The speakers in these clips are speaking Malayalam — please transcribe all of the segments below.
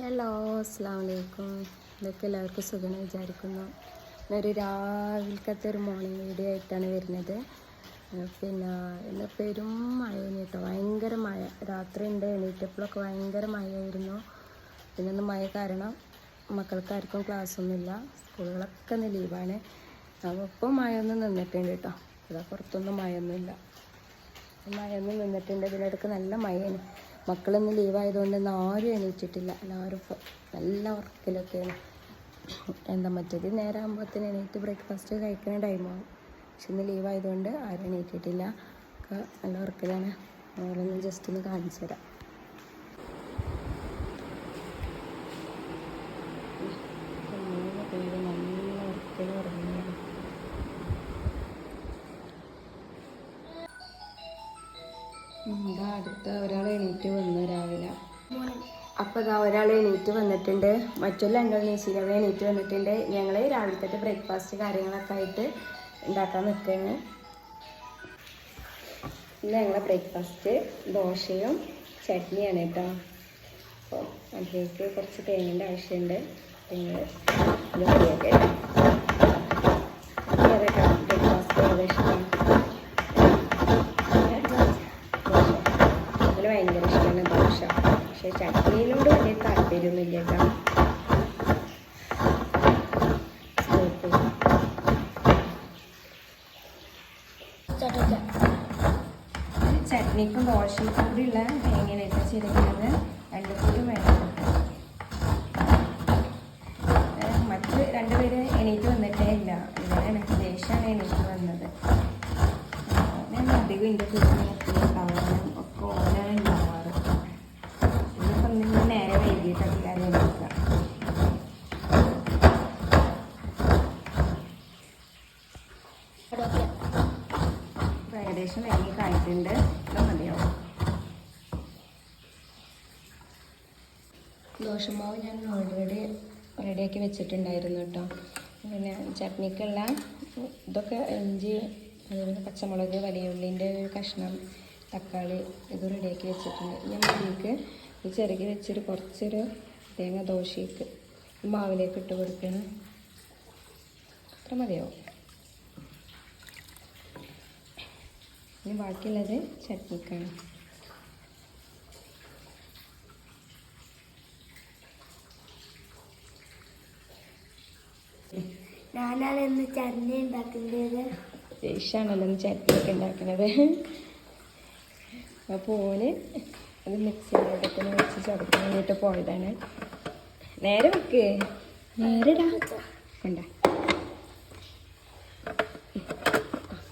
ഹലോ അസ്സാം വലൈക്കും ഇതൊക്കെ എല്ലാവർക്കും സുഖമെന്ന് വിചാരിക്കുന്നു. ഇന്നൊരു രാവിലത്തെ ഒരു മോർണിംഗ് വീഡിയോ ആയിട്ടാണ് വരുന്നത്. പിന്നെ ഇന്ന് പെരും മഴയാണ് കേട്ടോ. ഭയങ്കര മഴ. രാത്രി ഉണ്ട് എണീറ്റപ്പോഴൊക്കെ ഭയങ്കര മഴയായിരുന്നു. പിന്നെ ഇന്ന് മഴ കാരണം മക്കൾക്കാർക്കും ക്ലാസ്സൊന്നുമില്ല സ്കൂളുകളൊക്കെ ഇന്ന് ലീവാണ് അപ്പോൾ ഇപ്പോൾ മഴയൊന്നും നിന്നിട്ടുണ്ട് കേട്ടോ. ഇവിടെ പുറത്തൊന്നും മഴയൊന്നുമില്ല. മഴയൊന്നും നിന്നിട്ടുണ്ട്. ഇതിനിടയ്ക്ക് നല്ല മഴയാണ്. മക്കളൊന്നും ലീവായതുകൊണ്ട് ഇന്ന് ആരും എണീറ്റിട്ടില്ല എല്ലാവരും നല്ല വർക്കിലൊക്കെയാണ്. എന്താ മറ്റേത്? നേരം ആകുമ്പോഴത്തേന് എണീറ്റ് ബ്രേക്ക്ഫാസ്റ്റ് കഴിക്കുന്ന ടൈമാണ് പക്ഷെ ഇന്ന് ലീവായതുകൊണ്ട് ആരും എണീറ്റിട്ടില്ല. ഒക്കെ നല്ല വർക്കിലാണ്. അവരൊന്ന് ജസ്റ്റ് ഒന്ന് കാണിച്ചു തരാം. അടുത്ത ഒരാൾ എണീറ്റ് വന്നു രാവിലെ. അപ്പോൾ ഇതാ ഒരാൾ എണീറ്റ് വന്നിട്ടുണ്ട്. മറ്റുള്ള രണ്ടാൾ നീശീലവ എണീറ്റ് വന്നിട്ടുണ്ട്. ഞങ്ങൾ രാവിലത്തെ ബ്രേക്ക്ഫാസ്റ്റ് കാര്യങ്ങളൊക്കെ ആയിട്ട് ഉണ്ടാക്കാൻ നിൽക്കുകയാണ് ഇന്ന് ഞങ്ങളെ ബ്രേക്ക്ഫാസ്റ്റ് ദോശയും ചട്നിയാണ് കേട്ടോ അപ്പോൾ അതിലേക്ക് കുറച്ച് തേങ്ങേന്റെ ആവശ്യമുണ്ട് ഞങ്ങൾ ഇത് ബ്രേക്ക്ഫാസ്റ്റ് ഏതാ ഇഷ്ടം ദോശ അതിന് ഭയങ്കര ഇഷ്ടമാണ് ദോശ പക്ഷെ ചട്നിയിലോട് വലിയ കേട്ടോ സ്കൂളിൽ ചട്നിക്കും ഉള്ള കൂടിയുള്ള തേങ്ങയിലേക്ക് ചിരക്കുന്നത് രണ്ടും കൂടി വേണം മറ്റ് രണ്ടുപേര് എണീറ്റ് വന്നിട്ടേ ഇല്ല. ഇവരാണ് ദേഷ്യമാണ് എണീറ്റ് വന്നത്. ഞാൻ അധികം എന്റെ കുഞ്ഞിനൊക്കെ നോക്കി ഒക്കെ കാര്യം എടുക്കുക ഏകദേശം വൈകിട്ടായിട്ടുണ്ട് ഇത് മതിയാവും ദോശമാവ് ഞാൻ ഓൾറെഡി റെഡിയാക്കി വെച്ചിട്ടുണ്ടായിരുന്നു കേട്ടോ. പിന്നെ ചട്നിക്കുള്ള ഇതൊക്കെ ഇഞ്ചി അതുപോലെ പച്ചമുളക് വലിയ ഉള്ളിന്റെ ഒരു കഷ്ണം തക്കാളി ഇത് റെഡിയാക്കി വെച്ചിട്ടുണ്ട്. ഞാൻ അതിലേക്ക് ഈ ചിരകി വെച്ചൊരു കുറച്ചൊരു തേങ്ങ ദോശയ്ക്ക് മാവിലേക്ക് ഇട്ട് കൊടുക്കണം. അത്ര മതിയാവും. ഇനി ബാക്കിയുള്ളത് ചട്നിക്കാണ്. ഞാനാണ് ഇന്ന് ചട്നി ഉണ്ടാക്കേണ്ടത്. ദേഷ്യാണല്ലോ ഇന്ന് ചട്നിയൊക്കെ ഉണ്ടാക്കണത്. അപ്പോൾ ഓന് അത് മിക്സിയിലോട്ടൊക്കെ വെച്ച് ചതക്കാൻ വേണ്ടിയിട്ട് പോയതാണ്. നേരെ വെക്ക്. നേരെ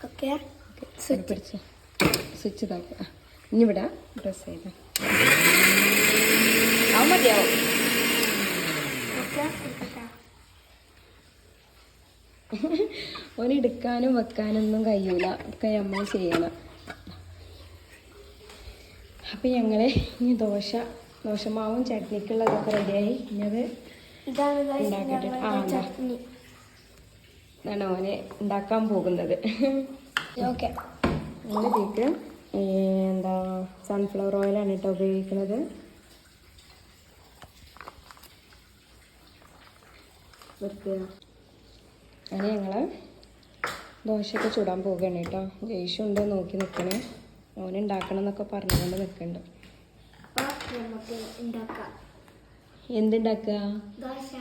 ഓക്കെ. പിടിച്ച്. സ്വിച്ച് താക്കുക ഇനി ഇവിടെ ഡ്രസ് ചെയ്ത. ആ മതിയാവും. ഓക്കെ ഓന് എടുക്കാനും വെക്കാനൊന്നും കഴിയൂല. ഒക്കെ നമ്മൾ ചെയ്യണം. അപ്പം ഞങ്ങൾ ഇനി ദോശ ദോശമാവും ചട്നിക്കുള്ളതൊക്കെ റെഡിയായി. ഇനി അത് ഉണ്ടാക്കിയിട്ട് ആ, അവനെ ഇതാണ് ഓന് ഉണ്ടാക്കാൻ പോകുന്നത്. ഓക്കെ. നമ്മളിതിലേക്ക് എന്താ സൺഫ്ലവർ ഓയിലാണ് കേട്ടോ ഉപയോഗിക്കുന്നത്. അങ്ങനെ ഞങ്ങൾ ദോശയൊക്കെ ചുടാൻ പോവുകയാണ് കേട്ടോ. ജയ്ഷുണ്ട് നോക്കി നിൽക്കണേ ഓനുണ്ടാക്കണം എന്നൊക്കെ പറഞ്ഞുകൊണ്ട് നിൽക്കുന്നുണ്ട് എന്തുണ്ടാക്കുക ദോശ.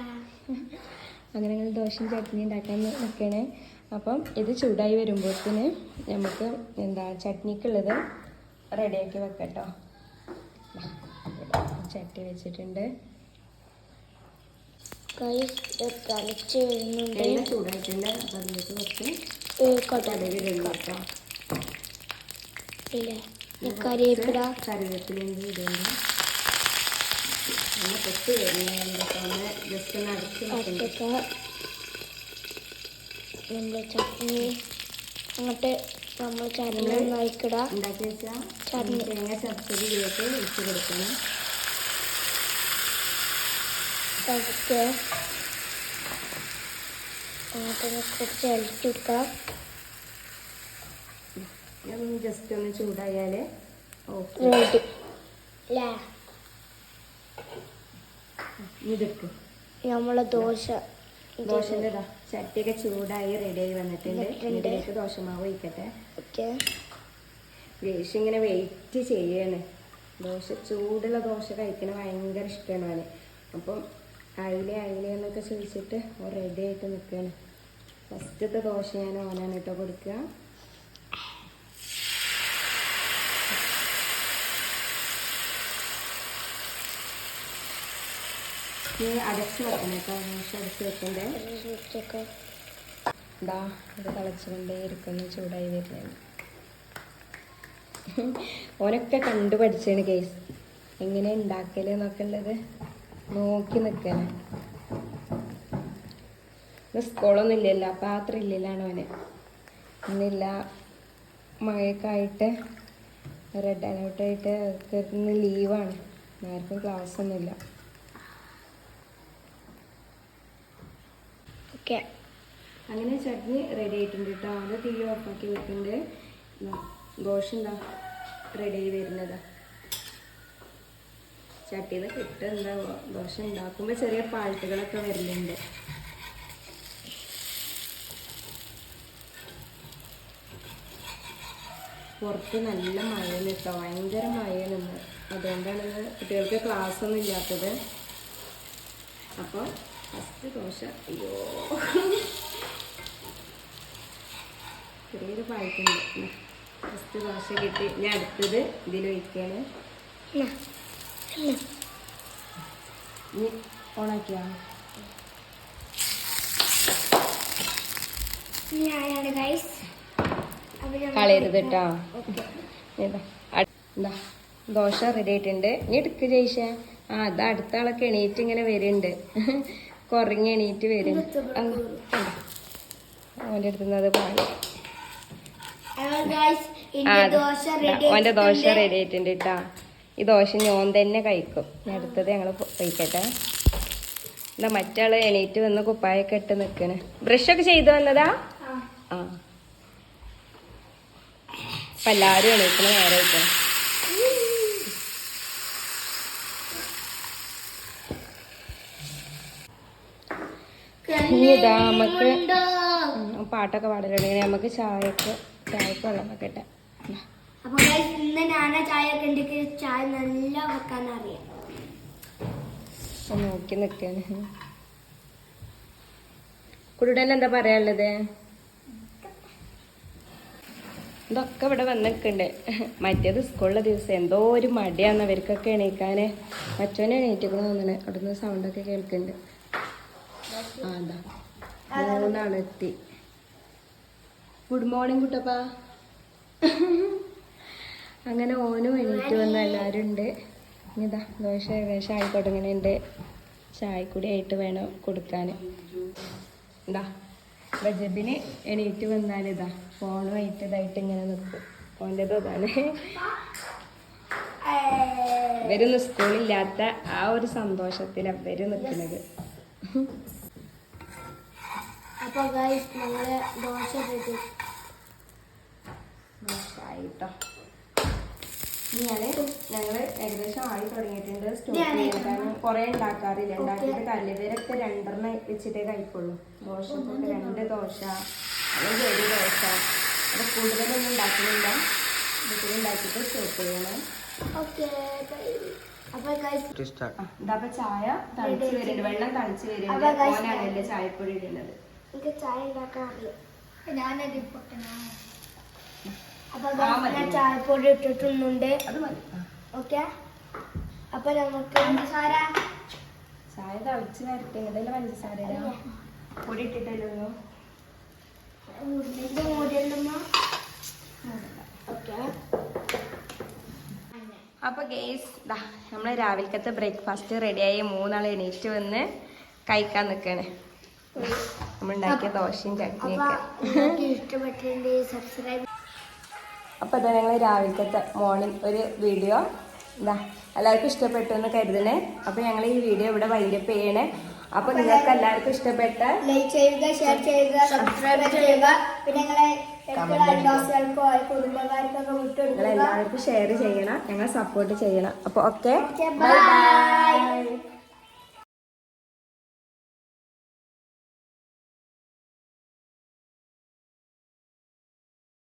അങ്ങനെ ദോശ ദോശയും ചട്നി ഉണ്ടാക്കാൻ നിൽക്കണേ. അപ്പം ഇത് ചൂടായി വരുമ്പോഴത്തേന് നമുക്ക് എന്താ ചട്നിക്കുള്ളത് റെഡിയാക്കി വെക്കട്ടോ. ചട്ടി വെച്ചിട്ടുണ്ട്. കൈ തലച്ച് വരുന്നുണ്ട്. ചൂടായിട്ടുണ്ട്. അപ്പം അതിലേക്ക് കുറച്ച് കേട്ടോ. ഈ കറിവേപ്പില. കറിവേപ്പിലയും ഇടുന്നു നല്ല പൊട്ടി വരുന്നതൊക്കെ ജസ്റ്റ് നമ്മുടെ ചട്നി അങ്ങോട്ട് നമ്മൾ ചട്നി ഒന്നായിക്കിട. ഉണ്ടാക്കി വെച്ചാൽ ചട്നി. തേങ്ങ ചപ്പടി ഇതിലേക്ക് ഒഴിച്ച് കൊടുക്കണം. എന്നിട്ട് കുറച്ച് കുറച്ച് ഇളക്കിക്കാം ഇതൊന്ന് ജസ്റ്റ് ഒന്ന് ചൂടായാൽ ഓക്കെ. നമ്മളെ ദോശ. ദോശന്റെ ചട്ടിയൊക്കെ ചൂടായി റെഡിയായി വന്നിട്ടുണ്ട്. ഇതിലേക്ക് ദോശമാവ് ഒഴിക്കട്ടെ. ഓക്കെ. ദേശം ഇങ്ങനെ വെയിറ്റ് ചെയ്യാണ്. ദോശ ചൂടുള്ള ദോശ കഴിക്കണ ഭയങ്കര ഇഷ്ടമാണ് അവന്. അപ്പം അയിലെ അയിലെ എന്നൊക്കെ ചോദിച്ചിട്ട് റെഡി ആയിട്ട് നിൽക്കുകയാണ് ഫസ്റ്റത്തെ ദോശ ഞാൻ ഓനാണ് കേട്ടോ കൊടുക്കുക നീ അടച്ച് വെക്കണം കേട്ടോ. ദോശ അടച്ച് വെക്കണ്ടേ? ഇതാ ഇത് തിളച്ചുകൊണ്ടേ ഇരിക്കുന്നു ചൂടായി വരുന്നത്. ഓനൊക്കെ കണ്ടു പഠിച്ചാണ് കേസ് എങ്ങനെ ഉണ്ടാക്കൽ എന്നൊക്കെ ഉള്ളത് നോക്കി നിൽക്കാന് ഇന്ന് സ്കൂളൊന്നും ഇല്ലല്ലോ പാത്രം ത്രില്ലാണ് അവന് ഇന്നില്ല മഴയൊക്കെ റെഡ് അലേർട്ടായിട്ട് ഇന്ന് ലീവാണ് ആർക്കും ക്ലാസ് ഓക്കെ. അങ്ങനെ ചട്നി റെഡി ആയിട്ടുണ്ട് കേട്ടോ അത് തീ ഓഫാക്കി വെക്കുന്നുണ്ട് ദോശ എന്താ റെഡി ആയി വരുന്നതാ. ചട്ടിയിൽ കിട്ടുക എന്താ ദോശ ഉണ്ടാക്കുമ്പോൾ ചെറിയ പാഴ്ട്ടുകളൊക്കെ വരുന്നുണ്ട് പുറത്ത് നല്ല മഴയാണ് കേട്ടോ ഭയങ്കര മഴയാണ് ഇന്ന്. അതുകൊണ്ടാണ് കുട്ടികൾക്ക് ക്ലാസ് ഒന്നും ഇല്ലാത്തത്. അപ്പോൾ ഫസ്റ്റ് ദോശ. അയ്യോ. ചെറിയൊരു പായക്കുണ്ട് ഫസ്റ്റ് ദോശ കിട്ടി. ഞാൻ അടുത്തത് ഇതിൽ ഒഴിക്കുകയാണ് ഇനി ഓണാക്കിയാ? ഞാനാണ് ഗൈസ് കളയരുത് കേട്ടോ. ഇതാ. അട്- ഇതാ. ദോശ റെഡി ആയിട്ടുണ്ട്. ഇനി എടുക്ക് ജയിച്ച ആ അതാ അടുത്ത ആളൊക്കെ എണീറ്റ് ഇങ്ങനെ വരുന്നുണ്ട് കുറഞ്ഞ് എണീറ്റ് വരും? ഓന്റെ അടുത്തുനിന്ന് അത് പാടി ആ, ദോശ റെഡി ആയിട്ടുണ്ട്. കേട്ടാ ഈ ദോശ ഞാൻ തന്നെ കഴിക്കും. ഞാൻ അടുത്തത് ഞങ്ങൾ കഴിക്കട്ടെ. എന്താ മറ്റാൾ എണീറ്റ് വന്ന് കുപ്പായൊക്കെ ഇട്ട് നിക്കണ്. ബ്രഷൊക്കെ ചെയ്തു വന്നതാ? ആ. അപ്പൊ എല്ലാരും എണീക്കണ നേരെ ഇനി ഇതാ നമുക്ക് പാട്ടൊക്കെ പാടലുണ്ടെങ്കിൽ നമുക്ക് ചായക്ക് ചായക്ക് വെള്ളം വെക്കട്ടെ ഉം. അപ്പൊ ഗൈസ് ഇന്ന് ഞാനാ ചായ ഒക്കെ ഉണ്ടെങ്കിൽ ചായ നല്ല വെക്കാൻ അറിയാം ഒന്ന് നോക്കി നിക്കാന് കുടുടൻ എന്താ പറയാനുള്ളത്? ഇതൊക്കെ ഇവിടെ വന്ന് നിൽക്കണ്ടേ. മറ്റേത് സ്കൂളിലെ ദിവസം എന്തോ ഒരു മടിയാന്ന് അവർക്കൊക്കെ എണീക്കാൻ മറ്റോനെ എണീറ്റിക്കണമെന്നാണ് അവിടുന്ന് സൗണ്ടൊക്കെ കേൾക്കുന്നുണ്ട് ആ അതാ എത്തി ഗുഡ് മോർണിംഗ് കുട്ടപ്പ. അങ്ങനെ ഓനും എണീറ്റ് വന്ന എല്ലാവരും ഉണ്ട്. ഇനിതാ ദോശ ഏകദേശം ആയിക്കോട്ടെ ഇങ്ങനെ എന്റെ ചായക്കൂടി ആയിട്ട് വേണം കൊടുക്കാൻ. ഇതാ ബജബിന് എണീറ്റ് വന്നാൽ ഇതാ ഫോണുമായിട്ട് ഇതായിട്ട് ഇങ്ങനെ നിൽക്കും ഫോണിന്റെ അതാണ് ഇവരൊന്നും സ്കൂളില്ലാത്ത ആ ഒരു സന്തോഷത്തിൽ ഇവർ നിൽക്കുന്നത് അപ്പൊ ഗൈസ് ഞങ്ങൾ ദോശ ആയിട്ടോ ഇനിയാണ് ഞങ്ങൾ ഏകദേശം ആയി തുടങ്ങിയിട്ടുണ്ട്. സ്റ്റോപ്പ് ചെയ്യാൻ കാരണം കുറേ ഉണ്ടാക്കാറില്ല. ഉണ്ടാക്കിയിട്ട് കല്ല് ഇവരൊക്കെ രണ്ടെണ്ണം വെച്ചിട്ടേ കഴിക്കുള്ളൂ. ദോശ രണ്ട് ദോശ അല്ലെങ്കിൽ ഒരു ദോശ. അപ്പോൾ കൂടുതലൊന്നും ഉണ്ടാക്കുന്നില്ല. ഇതൊക്കെ ഉണ്ടാക്കിയിട്ട് സ്റ്റോപ്പ് ചെയ്യണം. ഓക്കെ ഇതപ്പോ ചായ തളിച്ച് വരുന്നുണ്ട് വെള്ളം തളിച്ച് വരുന്നുണ്ട് ഓനാണല്ലേ ചായപ്പൊടി ഇടുന്നത്. എനിക്ക് ചായ ഉണ്ടാക്കാൻ അറിയാം ഞാനത് അപ്പൊ ആ, മതി. ഞാൻ ചായപ്പൊടി ഇട്ടിട്ടുന്നുണ്ട് അത് മതി. ആ, ഓക്കെ? അപ്പൊ നമുക്ക് പഞ്ചസാര. ചായ തളിച്ച് നേരത്തെ ഇങ്ങോട്ടല്ലേ പഞ്ചസാര ഇടാം. പൊടി ഇട്ടിട്ടല്ലോ ഉരുളിന്റെ മൂടിയുണ്ടമ്മ ഓക്കെ. അപ്പൊ ഗേസ് ദാ നമ്മൾ രാവിലത്തെ ബ്രേക്ക്ഫാസ്റ്റ് റെഡിയായി മൂന്നാൾ എണീറ്റ് വന്ന് കഴിക്കാൻ നിൽക്കാണ് നമ്മൾ ഉണ്ടാക്കിയ ദോശയും അപ്പൊ ചട്നിയൊക്കെ നിങ്ങൾക്ക് ഇഷ്ടപ്പെട്ടിട്ടുണ്ടെങ്കിൽ സബ്സ്ക്രൈബ് അപ്പോൾ ഇതാ ഞങ്ങൾ രാവിലത്തെ മോർണിംഗ് ഒരു വീഡിയോ എന്താ എല്ലാവർക്കും ഇഷ്ടപ്പെട്ടു എന്ന് കരുതണേ അപ്പോൾ ഞങ്ങൾ ഈ വീഡിയോ ഇവിടെ വൈൻഡപ്പ് ചെയ്യണേ. അപ്പോൾ നിങ്ങൾക്ക് എല്ലാവർക്കും ഇഷ്ടപ്പെട്ട ലൈക്ക് ചെയ്യുക ഷെയർ ചെയ്യുക സബ്സ്ക്രൈബ് ചെയ്യുക. പിന്നെ വിട്ടുകൊടുക്കുക. എല്ലാവർക്കും ഷെയർ ചെയ്യണം. ഞങ്ങൾ സപ്പോർട്ട് ചെയ്യണം. അപ്പോൾ ഓക്കെ ബൈ.